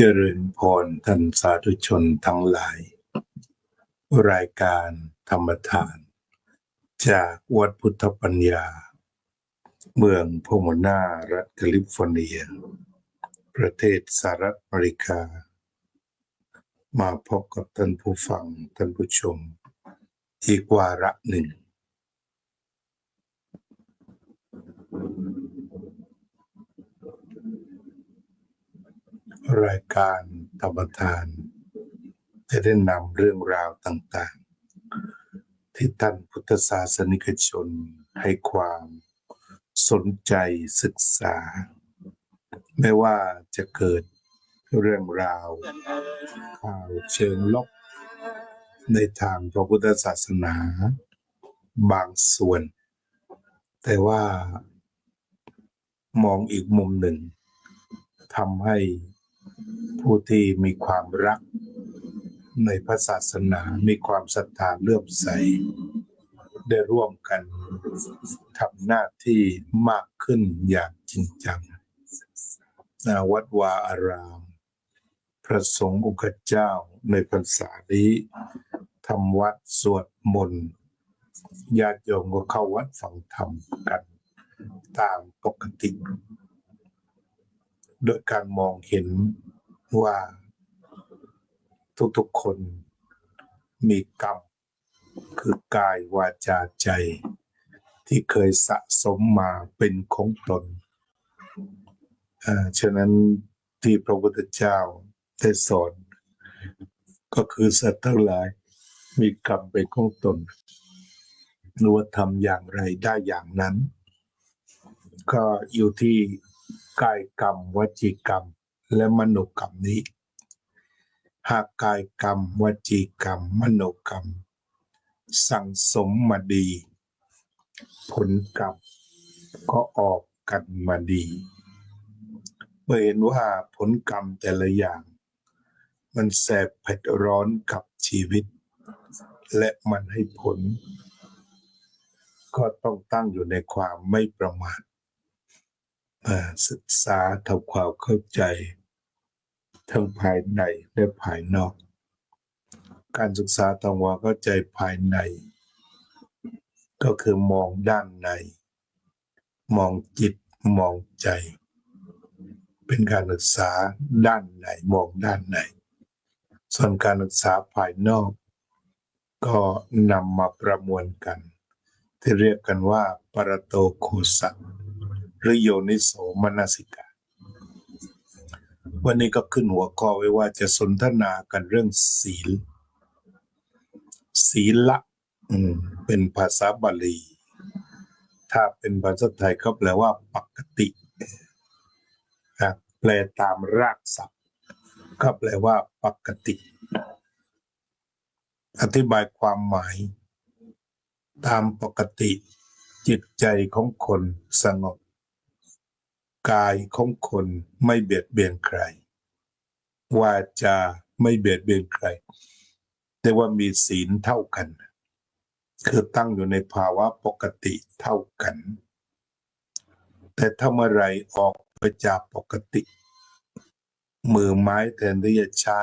เจริญพรท่านสาธุชนทั้งหลาย รายการธรรมทาน จากวัดพุทธปัญญา เมืองพมนารัฐแคลิฟอร์เนีย ประเทศสหรัฐอเมริกา มาพบกับท่านผู้ฟังท่านผู้ชม อีกวาระหนึ่ง รายการธรรมทาน จะได้นำเรื่องราวต่างๆ ที่ท่านพุทธศาสนิกชนให้ความสนใจศึกษา ไม่ว่าจะเกิดเรื่องราวข่าวเชิงลบในทางพระพุทธศาสนาบางส่วน แต่ว่ามองอีกมุมหนึ่งทำให้ ผู้ที่มีความรักในพระศาสนา มีความศรัทธาเลื่อมใส ได้ร่วมกันทำหน้าที่มากขึ้นอย่างจริงจังวัดวาอาราม พระสงฆ์องค์เจ้าในพรรษานี้ทำวัดสวดมนต์ญาติโยมก็เข้าวัดฟังธรรมกัน ตามปกติ โดยการมองเห็นว่าทุกๆคนมีกรรมคือกายวาจาใจ ที่เคยสะสมมาเป็นของตนฉะนั้นที่พระพุทธเจ้าได้สอน ก็คือสัตว์ทั้งหลายมีกรรมเป็นของตนรู้ว่าทำอย่างไรได้อย่างนั้น ก็อยู่ที่ กายกรรม วจีกรรม และมโนกรรมนี้ หากกายกรรม วจีกรรม มโนกรรม สั่งสมมาดี ผลกรรมก็ออกกันมาดีเมื่อเห็นว่าผลกรรมแต่ละอย่าง มันแสบเผ็ดร้อนกับชีวิต และมันให้ผล ก็ต้องตั้งอยู่ในความไม่ประมาท ศึกษาทำความเข้าใจ ทั้งภายในและภายนอก การศึกษาทำความเข้าใจภายใน ก็คือมองด้านใน มองจิตมองใจ เป็นการศึกษาด้านในมองด้านในส่วนการศึกษาภายนอก ก็นำมาประมวลกัน ที่เรียกกันว่าปรโตโคสัง หรือโยนิโสมนสิกาวันนี้ก็ขึ้นหัวข้อไว้ว่าจะสนทนากันเรื่องศีล ศีละเป็นภาษาบาลี ถ้าเป็นภาษาไทยก็แปลว่าปกติแปลตามรากศัพท์ ก็แปลว่าปกติ อธิบายความหมาย ตามปกติ จิตใจของคนสงบ กายของคนไม่เบียดเบียนใครวาจาไม่เบียดเบียนใครแต่ว่ามีศีลเท่ากัน คือตั้งอยู่ในภาวะปกติเท่ากัน แต่ถ้าเมื่อไรออกไปจากปกติ มือไม้แทนที่จะใช้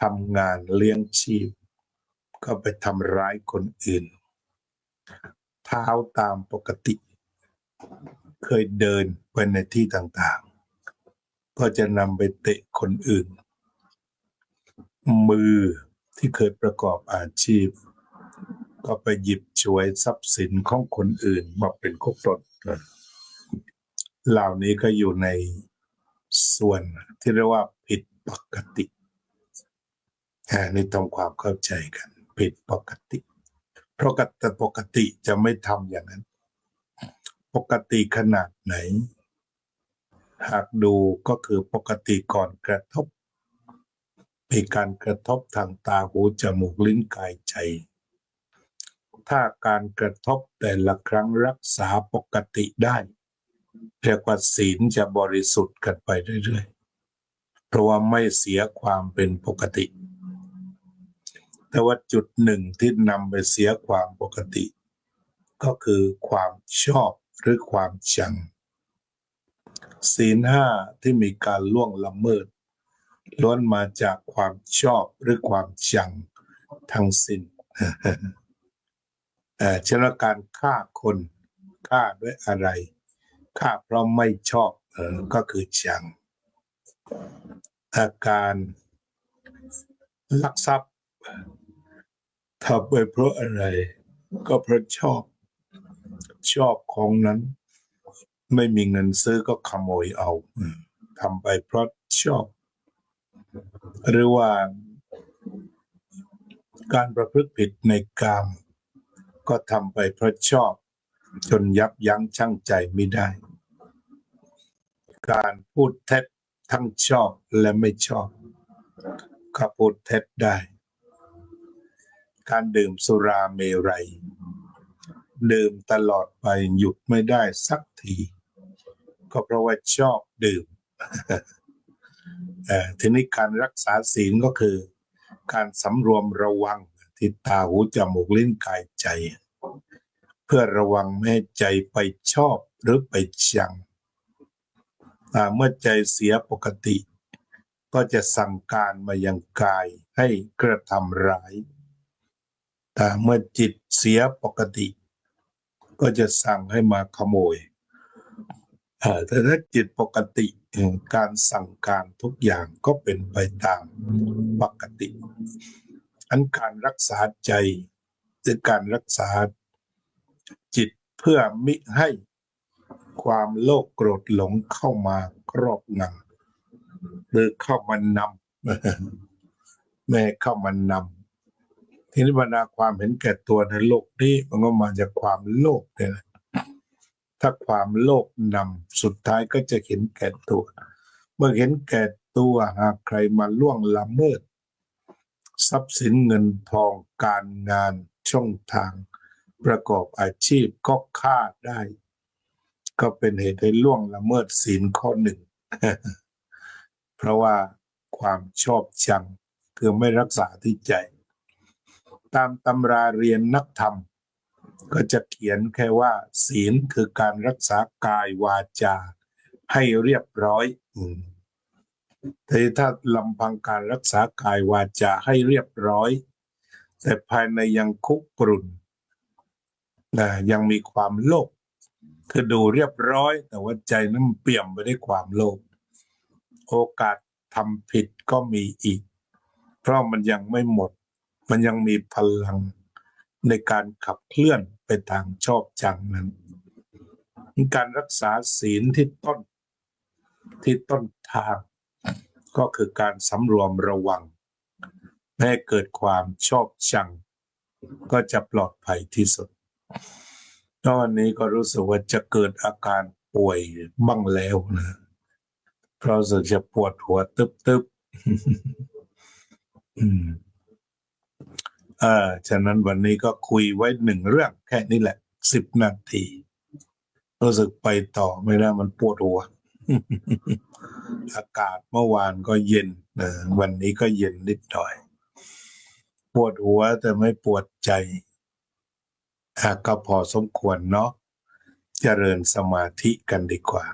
ทำงานเลี้ยงชีพ ก็ไปทำร้ายคนอื่น เท้าตามปกติ เคยเดินไปในที่ต่างๆ ก็จะนำไปเตะคนอื่น มือที่เคยประกอบอาชีพ ก็ไปหยิบช่วยทรัพย์สินของคนอื่นมาเป็นของตนเหล่านี้ก็อยู่ในส่วนที่เรียกว่าผิดปกติอันนี้ต้องความเข้าใจกัน ผิดปกติ เพราะกติปกติจะไม่ทำอย่างนั้น ปกติขนาดไหน หากดูก็คือปกติก่อนกระทบมีการกระทบทางตาหูจมูกลิ้นกายใจ ถ้าการกระทบแต่ละครั้งรักษาปกติได้เรียกว่าศีลจะบริสุทธิ์กันไปเรื่อยๆ เพราะว่าไม่เสียความเป็นปกติ แต่ว่าจุดหนึ่งที่นำไปเสียความปกติ ก็คือความชอบ หรือความชัง ศีลห้าที่มีการล่วงละเมิด ล้วนมาจากความชอบหรือความชังทั้งสิ้นเอ่อเช่นการฆ่าคนฆ่าด้วยอะไรฆ่าเพราะไม่ชอบออก็คือชัง อาการลักทรัพย์ทำไปเพราะอะไร ก็เพราะชอบ ชอบของนั้น ไม่มีเงินซื้อก็ขโมยเอาทำไปเพราะชอบ หรือว่า การประพฤติผิดในกาม ก็ทำไปเพราะชอบ จนยับยั้งชั่งใจไม่ได้ การพูดเท็จทั้งชอบและไม่ชอบก็พูดเท็จได้ การดื่มสุราเมรัย ดื่มตลอดไปหยุดไม่ได้สักที ก็เพราะว่าชอบดื่มทีนี้การรักษาศีลก็คือ การสำรวมระวังที่ตาหูจมูกลิ้นกายใจ เพื่อระวังไม่ให้ใจไปชอบหรือไปชังอ่เมื่อใจเสียปกติ ก็จะสั่งการมายังกายให้กระทำร้ายแต่เมื่อจิตเสียปกติ ก็จะสั่งให้มาขโมยแต่ถ้าจิตปกติการสั่งการทุกอย่างก็เป็นไปตามปกติ อันการรักษาใจหรือการรักษาจิตเพื่อมิให้ความโลภโกรธหลงเข้ามาครอบงำหรือเข้ามานำไม่เข้ามานำ ทีนี้บรรดาความเห็นแก่ตัวในโลกนี้มันก็มาจากความโลภเนี่ยแหละถ้าความโลภนำสุดท้ายก็จะเห็นแก่ตัว เมื่อเห็นแก่ตัวหากใครมาล่วงละเมิด ทรัพย์สินเงินทองการงานช่องทาง ประกอบอาชีพก็ฆ่าได้ ก็เป็นเหตุให้ล่วงละเมิดศีลข้อหนึ่ง เพราะว่าความชอบชังคือไม่รักษาที่ใจ ตามตำราเรียนนักธรรม ก็จะเขียนแค่ว่า ศีลคือการรักษากายวาจา ให้เรียบร้อยแต่ถ้าลำพังการรักษากายวาจาให้เรียบร้อย แต่ภายในยังคุกกรุ่นนะยังมีความโลภคือดูเรียบร้อย แต่ว่าใจนั้นเปี่ยมไปด้วยความโลภโอกาสทำผิดก็มีอีก เพราะมันยังไม่หมด มันยังมีพลังในการขับเคลื่อนไปทางชอบจังนั้น การรักษาศีลที่ต้นที่ต้นทาง ก็คือการสำรวมระวังไม่ให้เกิดความชอบชัง ก็จะปลอดภัยที่สุดตอนนี้ก็รู้สึกว่าจะเกิดอาการป่วยบ้างแล้วนะเพราะรู้สึกจะปวดหัวตึบๆอืม เออฉะนั้นวันนี้ก็คุยไว้หนึ่งเรื่องแค่นี้แหละสิบนาที รู้สึกไปต่อไม่ได้มันปวดหัว อากาศเมื่อวานก็เย็นเออวันนี้ก็เย็นนิดหน่อย ปวดหัวแต่ไม่ปวดใจอะก็พอสมควรเนาะเจริญสมาธิกันดีกว่า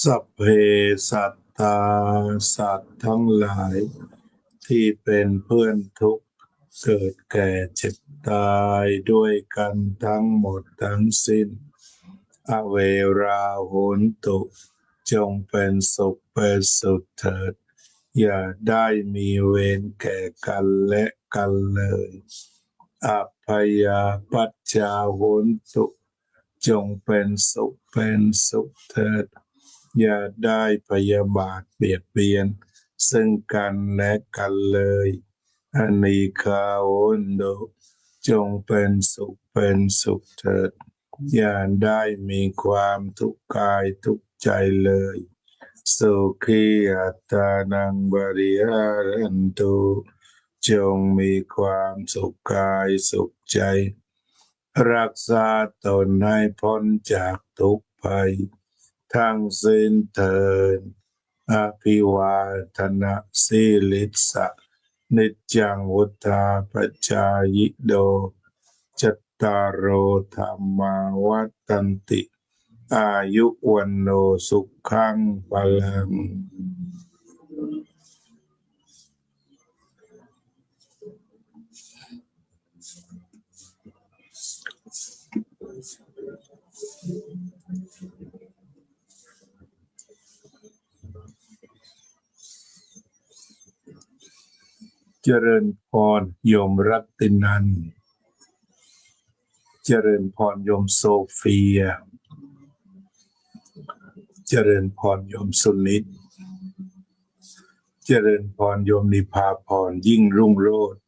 สัพเพสัตตาสัตว์ทั้งหลาย ที่เป็นเพื่อนทุกข์เกิดแก่เจ็บตายด้วยกันทั้งหมดทั้งสิ้น อเวราโหนตุ จงเป็นสุขเป็นสุขเถิด อย่าได้มีเวรแก่กันและกันเลย อัพยาปัจจาโหนตุ จงเป็นสุขเป็นสุขเถิด อย่าได้พยาบาทเบียดเบียน ซึ่งกันและกันเลยอานิคาโอนโดจงเป็นสุขเป็นสุขเถิด อย่าได้มีความทุกข์กายทุกข์ใจเลยสุขีอัตานังบริหารันตุจงมีความสุขกายสุขใจ รักษาตนให้พ้นจากทุกภัย ทั้งสิ้นเถิดอภิวาทนาสิลิสะนิจังวุธาปจายโดจตตารโอธรรมาวัฏันติ อายุวันโนสุขังพลัง เจริญพรโยมรัตินัน เจริญพรโยมโซเฟีย เจริญพรโยมสุนิต เจริญพรโยมนิพาพรยิ่งรุ่งโรจน์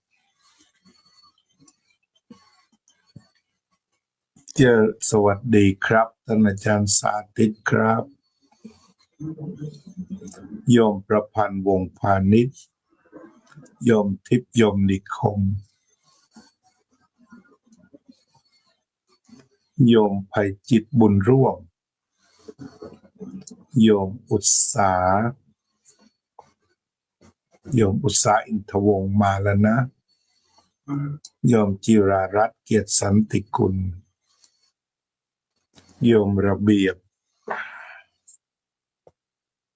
เจอสวัสดีครับท่านอาจารย์สาธิตครับโยมประพันธ์วงพาณิชย์โยมทิพย์โยมนิคมโยมภัยจิตบุญร่วม โยมอุตสาโยมอุตสาอินทวงศ์มาแล้วนะ โยมจิรารัตน์เกียรติสันติกุล โยมระเบียบ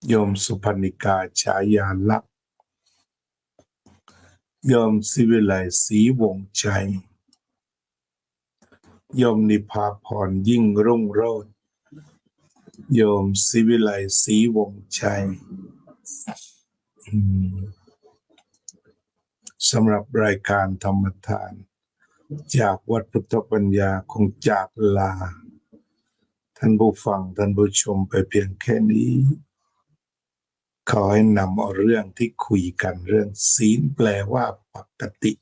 โยมสุพรรณิกาฉายาลักษ์โยมศิวิไลศรีวงชัยโยมนิพาพรยิ่งรุ่งโรจน์โยมศิวิไลศรีวงชัยสำหรับรายการธรรมทาน จากวัดพุทธปัญญาคงจากลา ท่านผู้ฟังท่านผู้ชมไปเพียงแค่นี้ ขอให้นำเอาเรื่องที่คุยกันเรื่องศีลแปลว่าปกติ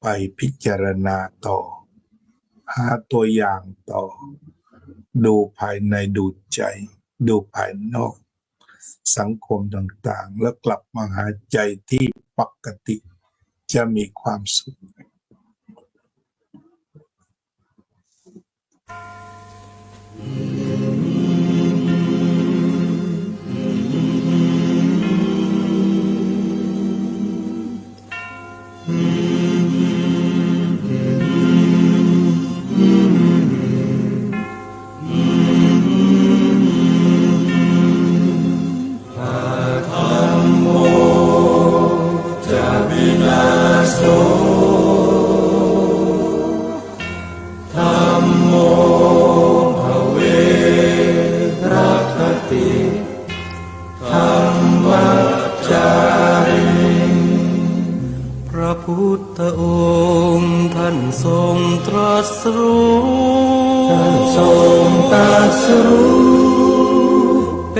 ไปพิจารณาต่อ หาตัวอย่างต่อ ดูภายในดูใจ ดูภายนอก สังคมต่างๆ แล้วกลับมาหาใจที่ปกติ จะมีความสุข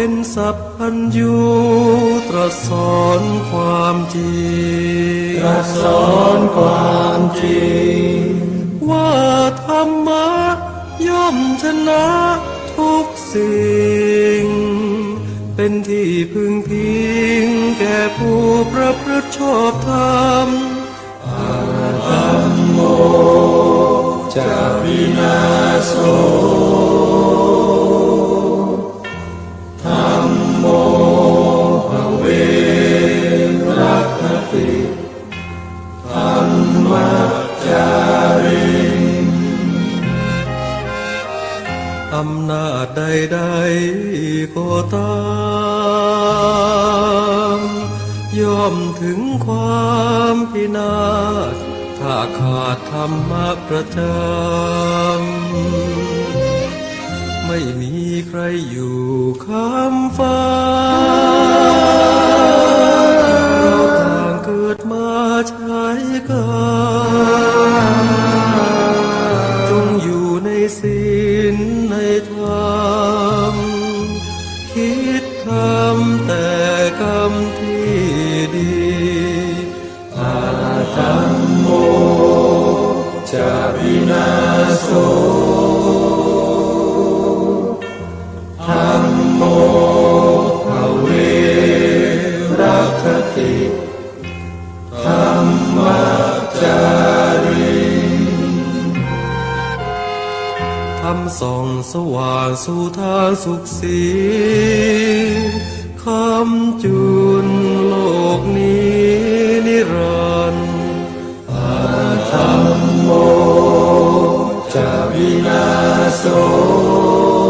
เป็นสัพพัญญูตรัสสอนความจริงตรัสสอนความจริง ว่าธรรมะย่อมชนะทุกสิ่ง เป็นที่พึงพิงแก่ผู้ประพฤติชอบธรรมจะวินาโำนาจใดๆก็ตามยอมถึงความพินาศถ้าขาดธรรมะประจำไม่มีใครอยู่ข้ามฟ้าเราต่างเกิดมาใช้กัน ธัมโมจะวินาโสธรรมโมภเวรัคติธรรมจาริทำส่องสว่างสู่ทางสุขสีคำจุนโลกนี้ น